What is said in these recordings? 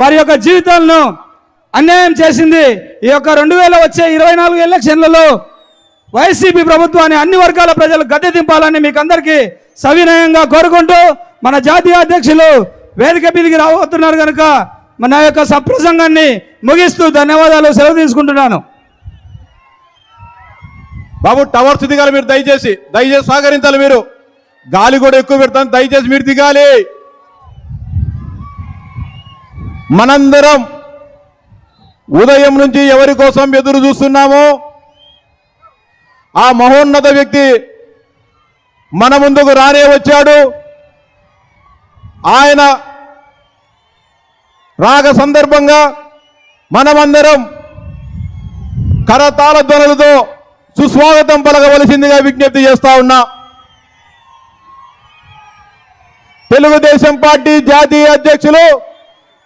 వారి యొక్క జీవితాలను అన్యాయం చేసింది. ఈ యొక్క రెండు వేల వచ్చే ఇరవై నాలుగు ఎలక్షన్లలో వైసీపీ ప్రభుత్వాన్ని అన్ని వర్గాల ప్రజలు గద్దె దింపాలని మీకు అందరికీ సవినయంగా కోరుకుంటూ మన జాతీయ అధ్యక్షులు వేదిక మీదికి రాబోతున్నారు కనుక మన యొక్క సప్రసంగాన్ని ముగిస్తూ ధన్యవాదాలు సెలవు తీసుకుంటున్నాను. బాబు టవర్స్ దిగాలి మీరు దయచేసి దయచేసి సహకరించాలి మీరు. గాలి కూడా ఎక్కువ పెడతాను దయచేసి మీరు దిగాలి. మనందరం ఉదయం నుంచి ఎవరి కోసం ఎదురు చూస్తున్నామో ఆ మహోన్నత వ్యక్తి మన ముందుకు రానే వచ్చాడు. ఆయన రాగ సందర్భంగా మనమందరం కరతాళ ధ్వనులతో సుస్వాగతం పలకవలసిందిగా విజ్ఞప్తి చేస్తా ఉన్నా. తెలుగుదేశం పార్టీ జాతీయ అధ్యక్షులు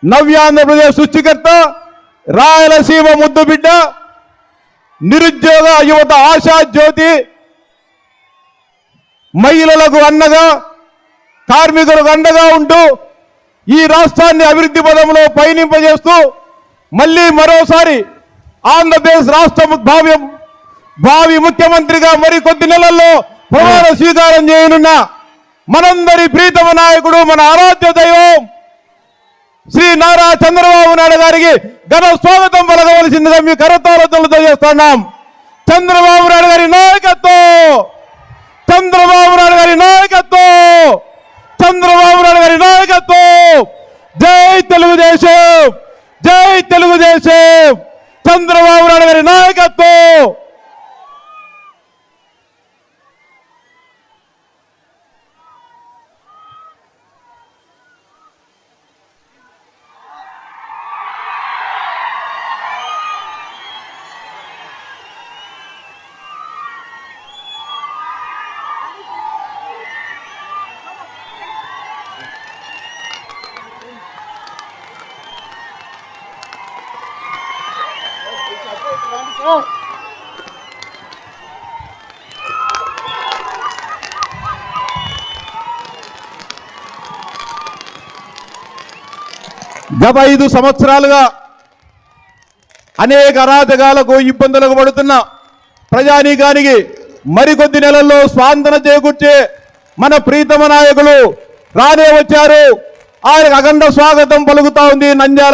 నవ్యాంధ్రప్రదేశ్ సృష్టికర్త రాయలసీమ ముద్దుబిడ్డ నిరుద్యోగ యువత ఆశా జ్యోతి మహిళలకు అండగా కార్మికులకు అండగా ఉంటూ ఈ రాష్ట్రాన్ని అభివృద్ధి పదంలో పయనింపజేస్తూ మళ్ళీ మరోసారి ఆంధ్రప్రదేశ్ రాష్ట్ర భావ్యం భావి ముఖ్యమంత్రిగా మరికొద్ది నెలల్లో ప్రమాణ స్వీకారం చేయనున్న మనందరి ప్రీతమ నాయకుడు మన ఆరాధ్య దైవం నారా చంద్రబాబు నాయుడు గారికి ఘన స్వాగతం పలకవలసిందిగా మీ కరతాలతో చేస్తున్నాం చంద్రబాబు నాయుడు గారి నాయకత్వం! చంద్రబాబు నాయుడు గారి నాయకత్వం! చంద్రబాబు నాయుడు గారి నాయకత్వం! జై తెలుగుదేశం! జై తెలుగుదేశం! చంద్రబాబు నాయుడు గారి నాయకత్వం! గత ఐదు సంవత్సరాలుగా అనేక అరాధకాలకు ఇబ్బందులకు పడుతున్న ప్రజానీకానికి మరికొద్ది నెలల్లో స్వాంతన చేకూర్చే మన ప్రీతమ నాయకులు రానే వచ్చారు. ఆయనకు అఖండ స్వాగతం పలుకుతా ఉంది నంద్యాల